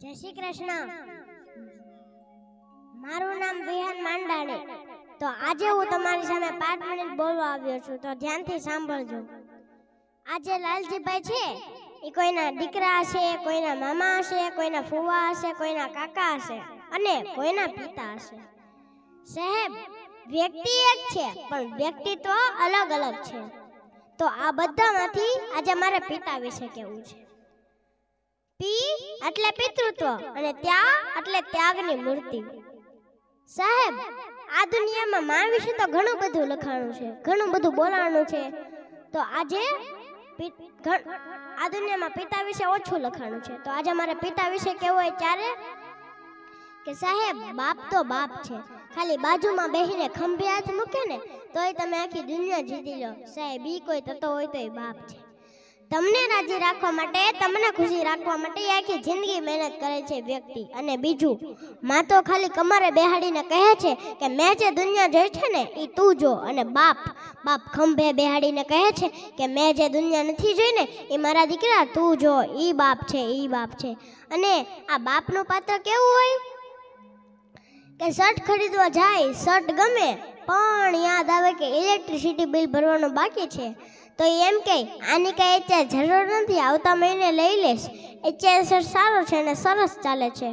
જય શ્રી કૃષ્ણ. મારું નામ વિહાન માંડાણી. તો આજે હું તમારી સામે પાંચ મિનિટ બોલવા આવ્યો છું, તો ધ્યાનથી સાંભળજો. આજે લાલજીભાઈ છે, એ કોઈના દીકરા હશે, કોઈના મામા હશે, કોઈના ફુવા હશે, કોઈના કાકા હશે, અને કોઈના પિતા હશે. સાહેબ, વ્યક્તિ એક છે, પણ વ્યક્તિત્વ અલગ અલગ છે. તો આ બધામાંથી આજે મારે પિતા વિશે કહેવું છે. પી એટલે પિતૃત્વ અને ત્યાગ એટલે ત્યાગની મૂર્તિ. સાહેબ, આ દુનિયામાં મા વિશે તો ઘણું બધું લખાણું છે, ઘણું બધું બોલાણું છે. તો આજે આ દુનિયામાં પિતા વિશે ઓછું લખાણું છે. તો આજે મારે પિતા વિશે કેવું હોય ત્યારે કે સાહેબ, બાપ તો બાપ છે. ખાલી બાજુમાં બેસીને ખંભે હાથ મૂકે ને તોય તમે આખી દુનિયા જીતી લો. સાહેબ, ઈ કોઈ તતો હોય તો એ બાપ છે. તમને રાજી રાખવા માટે, તમને ખુશી રાખવા માટે આખી જિંદગી મહેનત કરે છે વ્યક્તિ. અને બીજું, માં તો ખાલી કમરે બેહાડીને કહે છે કે, મેં જે દુનિયા જોઈ છે ને એ તું જો. અને બાપ બાપ ખંભે બેહાડીને કહે છે કે, મેં જે દુનિયા નથી જોઈ ને એ મારા દીકરા તું જો એ બાપ છે એ બાપ છે. અને આ બાપનું પાત્ર કેવું હોય? કે શર્ટ ખરીદવા જાય, શર્ટ ગમે પણ યાદ આવે કે ઇલેક્ટ્રિસિટી બિલ ભરવાનું બાકી છે. તો એમ કે, આની કઈ અત્યારે જરૂર નથી, આવતા મહિને લઈ લેશ શર્ટ સારો છે અને સરસ ચાલે છે.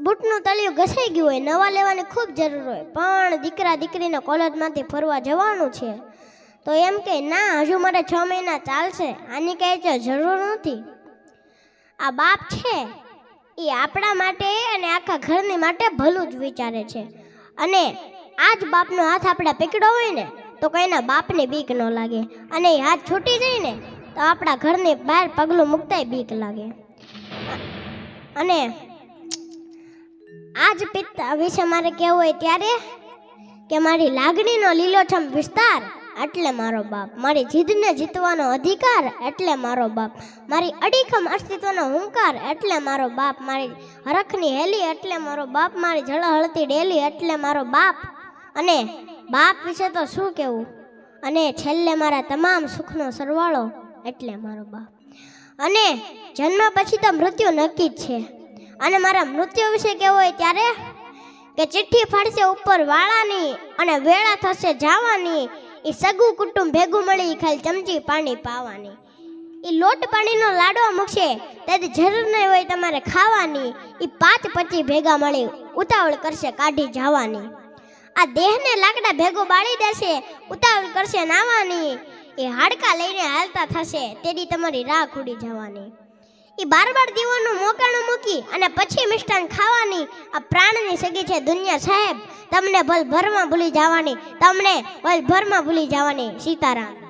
બૂટનું તળિયું ઘસાઈ ગયું હોય, નવા લેવાની ખૂબ જરૂર હોય, પણ દીકરા દીકરીને કોલેજમાંથી ફરવા જવાનું છે. તો એમ કે, ના, હજુ મારે છ મહિના ચાલશે, આની કઈ અત્યારે જરૂર નથી. આ બાપ છે, એ આપણા માટે અને આખા ઘરની માટે ભલું જ વિચારે છે. અને આ જ બાપનો હાથ આપણે પકડ્યો હોય ને, તો કોઈના બાપને બીક ન લાગે. અને એ હાથ છૂટી જાય ને, તો આપણા ઘરની બહાર પગલું મૂકતાય બીક લાગે. અને આ જ પિતા વિશે મારે કહેવું હોય ત્યારે કે મારી લાગણીનો લીલોછમ વિસ્તાર એટલે મારો બાપ. મારી જીદને જીતવાનો અધિકાર એટલે મારો બાપ. મારી અડીખમ અસ્તિત્વનો હુંકાર એટલે મારો બાપ. મારી હરખની હેલી એટલે મારો બાપ. મારી જળહળતી ડેલી એટલે મારો બાપ. અને બાપ વિશે તો શું કહેવું? અને છેલ્લે મારા તમામ સુખનો સરવાળો એટલે મારો બાપ. અને જન્મ પછી તો મૃત્યુ નક્કી જ છે. અને મારા મૃત્યુ વિશે કહેવું હોય ત્યારે કે ચિઠ્ઠી ફાડશે ઉપર વાળાની અને વેળા થશે જાવાની. એ સગું કુટુંબ ભેગું મળી ખાલી ચમચી પાણી પાવાની. એ લોટ પાણીનો લાડો મૂકશે તેથી જરૂર નહીં હોય તમારે ખાવાની. એ પાંચ પચી ભેગા મળી ઉતાવળ કરશે કાઢી જવાની. આ દેહને લાકડા ભેગો બાળી દેશે, ઉતાવળ કરશે નાવાની. એ હાડકા લઈને હાલતા થશે, તેની તમારી રાહ ખૂડી જવાની. એ બાર બાર દીવાનું મોકાણું મૂકી અને પછી મિષ્ટાન ખાવાની, આ પ્રાણની સગી છે દુનિયા સાહેબ. તમને ભલભરમાં ભૂલી જવાની, તમને ભલભરમાં ભૂલી જવાની, સીતારામ.